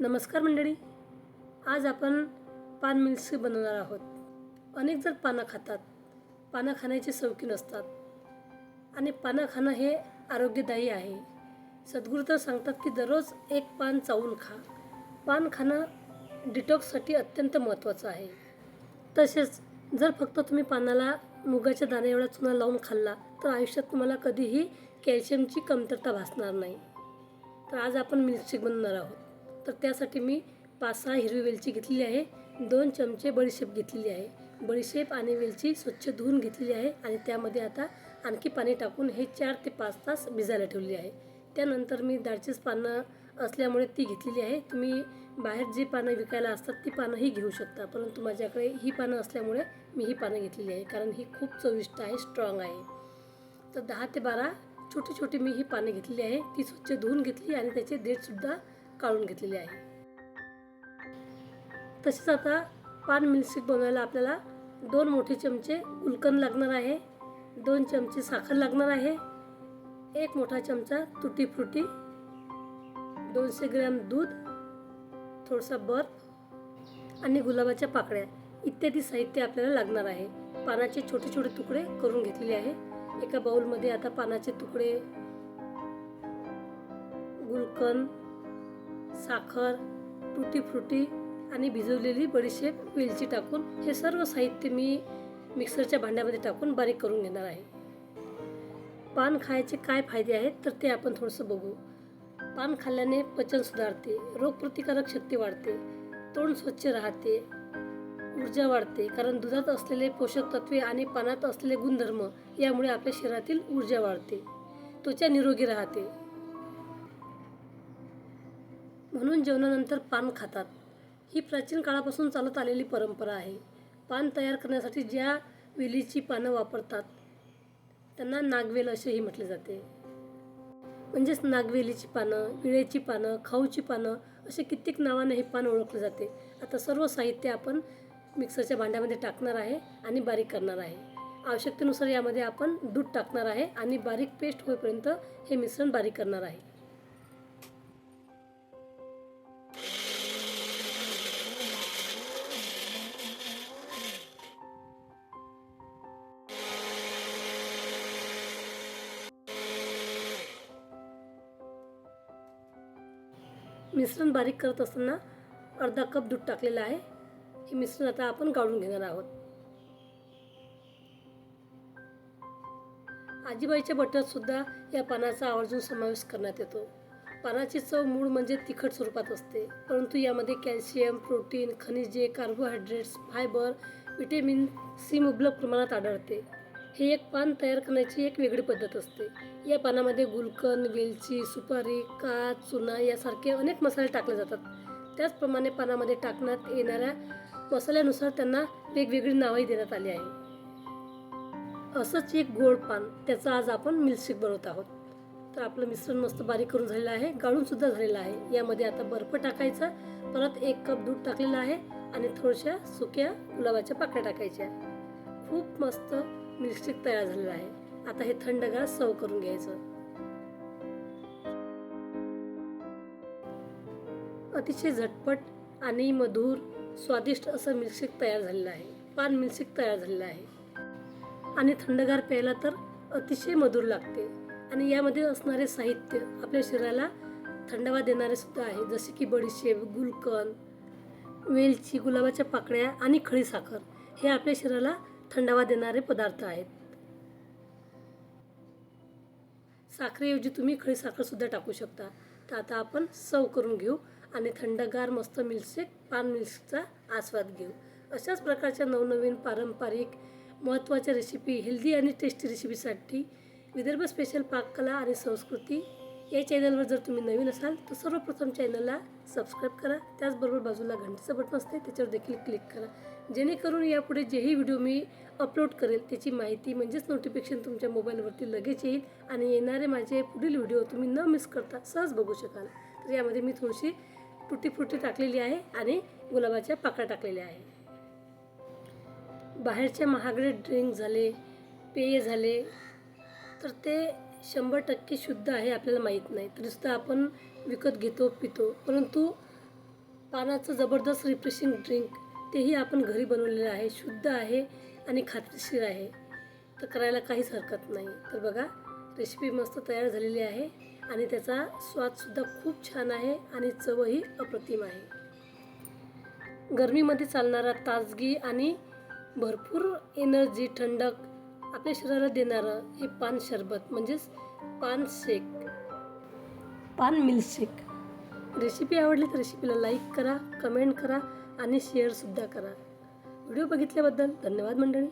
नमस्कार मंडळी. आज आपण पान मिल्क बनवणार आहोत. अनेक जण पानं खातात पानं खाण्याचे शौकीन असतात आणि पानं खाणं हे आरोग्यदायी आहे. सद्गुरू तर सांगतात की दररोज एक पान चावून खा. पान खाणं डिटॉक्ससाठी अत्यंत महत्त्वाचं आहे. तसेच जर फक्त तुम्ही पानाला मुगाच्या दाण्या एवढा चुना लावून खाल्ला तर आयुष्यात तुम्हाला कधीही कॅल्शियमची कमतरता भासणार नाही. तर आज आपण मिल्कशेक बनवणार आहोत. तर त्यासाठी मी पाच सहा हिरवी वेलची घेतलेली आहे. दोन चमचे बडीशेप घेतलेली आहे. बडीशेप आणि वेलची स्वच्छ धुवून घेतलेली आहे आणि त्यामध्ये आता आणखी पाणी टाकून हे चार ते पाच तास भिजायला ठेवलेली आहे. त्यानंतर मी दाळचीच पानं असल्यामुळे ती घेतलेली आहे. तुम्ही बाहेर जी पानं विकायला असतात ती पानंही घेऊ शकता. परंतु माझ्याकडे ही पानं असल्यामुळे मी ही पानं घेतलेली आहे कारण ही खूप चविष्ट आहे स्ट्रॉंग आहे. तर दहा ते बारा छोटी छोटी मी ही पानं घेतलेली आहे. ती स्वच्छ धुवून घेतली आणि त्याचे देठसुद्धा काढून घेतलेले आहे. तसेच आता पान मिल्कशेक बनवायला आपल्याला दोन मोठे चमचे गुलकंद लागणार आहे दोन चमचे साखर लागणार आहे एक मोठा चमचा तुटी फ्रुटी दोनशे ग्रॅम दूध थोडासा बर्फ आणि गुलाबाच्या पाकळ्या इत्यादी साहित्य आपल्याला लागणार आहे. पानाचे छोटे छोटे तुकडे करून घेतलेले आहे. एका बाउलमध्ये आता पानाचे तुकडे गुलकंद साखर टुटी फ्रुटी आणि भिजवलेली बडीशेप वेलची टाकून हे सर्व साहित्य मी मिक्सरच्या भांड्यामध्ये टाकून बारीक करून घेणार आहे. पान खायचे काय फायदे आहेत तर ते आपण थोडंसं बघू. पान खाल्ल्याने पचन सुधारते रोगप्रतिकारक शक्ती वाढते तोंड स्वच्छ राहते ऊर्जा वाढते कारण दुधात असलेले पोषक तत्वे आणि पानात असलेले गुणधर्म यामुळे आपल्या शरीरातील ऊर्जा वाढते त्वचा निरोगी राहते. म्हणून जेवणानंतर पान खातात. ही प्राचीन काळापासून चालत आलेली परंपरा आहे. पान तयार करण्यासाठी ज्या वेलीची पानं वापरतात त्यांना नागवेल असेही म्हटले जाते. म्हणजेच नागवेलीची पानं विळेची पानं खाऊची पानं असे कित्येक नावाने हे पान ओळखले जाते. आता सर्व साहित्य आपण मिक्सरच्या भांड्यामध्ये टाकणार आहे आणि बारीक करणार आहे. आवश्यकतेनुसार यामध्ये आपण दूध टाकणार आहे आणि बारीक पेस्ट होईपर्यंत हे मिश्रण बारीक करणार आहे. मिश्रण बारीक करत असताना अर्धा कप दूध टाकलेलं आहे. हे मिश्रण आता आपण गाळून घेणार आहोत. आजीबाईच्या बटरसुद्धा या पानाचा आवर्जून समावेश करण्यात येतो. पानाची चव मूळ म्हणजे तिखट स्वरूपात असते. परंतु यामध्ये कॅल्शियम प्रोटीन खनिजे कार्बोहायड्रेट्स फायबर विटॅमिन सी मुबलक प्रमाणात आढळते. हे एक पान तयार करण्याची एक वेगळी पद्धत असते. या पानामध्ये गुलकंद वेलची सुपारी काच चुना यासारखे अनेक मसाले टाकले जातात. त्याचप्रमाणे पानामध्ये टाकण्यात येणाऱ्या मसाल्यानुसार त्यांना वेगवेगळी नावही देण्यात आली आहे. असंच एक गोड पान त्याचा आज आपण मिल्कशेक बनवत आहोत. तर आपलं मिश्रण मस्त बारीक करून झालेलं आहे गाळून सुद्धा झालेलं आहे. यामध्ये आता बर्फ टाकायचा परत एक कप दूध टाकलेलं आहे आणि थोड्याशा सुक्या गुलाबाच्या पाकळ्या टाकायच्या. खूप मस्त मिल्कशेक तयार झालेला आहे. आता हे थंडगार सर्व करून घ्यायचं. अतिशय झटपट आणि मधुर स्वादिष्ट असं मिल्कशेक तयार झालेलं आहे. पान मिल्कशेक तयार झालेलं आहे. आणि थंडगार प्यायला तर अतिशय मधुर लागते. आणि यामध्ये असणारे साहित्य आपल्या शरीराला थंडावा देणारे सुद्धा आहे. जसे की बडीशेप गुलकंद वेलची गुलाबाच्या पाकळ्या आणि खडी साखर हे आपल्या शरीराला थंडावा देणारे पदार्थ आहेत. साखरेऐवजी तुम्ही खळी साखरसुद्धा टाकू शकता. तर आता आपण सव करून घेऊ आणि थंडगार मस्त मिल्कशेक पान मिल्कचा आस्वाद घेऊ. अशाच प्रकारच्या नवनवीन पारंपरिक महत्त्वाच्या रेसिपी हेल्दी आणि टेस्टी रेसिपीसाठी विदर्भ स्पेशल पाककला आणि संस्कृती या चॅनलवर जर तुम्ही नवीन असाल तर सर्वप्रथम चॅनलला सबस्क्राईब करा. त्याचबरोबर बाजूला घंटीचं बटन असते त्याच्यावर देखील क्लिक करा. जेणेकरून यापुढे जेही व्हिडिओ मी अपलोड करेल त्याची माहिती म्हणजेच नोटिफिकेशन तुमच्या मोबाईलवरती लगेच येईल आणि येणारे माझे पुढील व्हिडिओ तुम्ही न मिस करता सहज बघू शकाल. तर यामध्ये मी थोडीशी तुटी फुटी टाकलेली आहे आणि गुलाबाच्या पाकळ्या टाकलेल्या आहे. बाहेरचे महागडे ड्रिंक झाले पेय झाले तर ते शंभर टक्के शुद्ध आहे आपल्याला माहीत नाही. तर नुसतं आपण विकत घेतो पितो. परंतु पानाचं जबरदस्त रिफ्रेशिंग ड्रिंक तेही आपण घरी बनवलेलं आहे. शुद्ध आहे आणि खात्रीशीर आहे. तर करायला काहीच हरकत नाही. तर बघा रेसिपी मस्त तयार झालेली आहे आणि त्याचा स्वादसुद्धा खूप छान आहे आणि चवही अप्रतिम आहे. गरमीमध्ये चालणारा ताजगी आणि भरपूर एनर्जी ठंडक आपल्या शरीराला देणारं हे पान शरबत म्हणजेच पान शेक. पान मिल्कशेक रेसिपी आवडली तर रेसिपीला लाईक करा कमेंट करा आणि शेअरसुद्धा करा. व्हिडिओ बघितल्याबद्दल धन्यवाद मंडळी.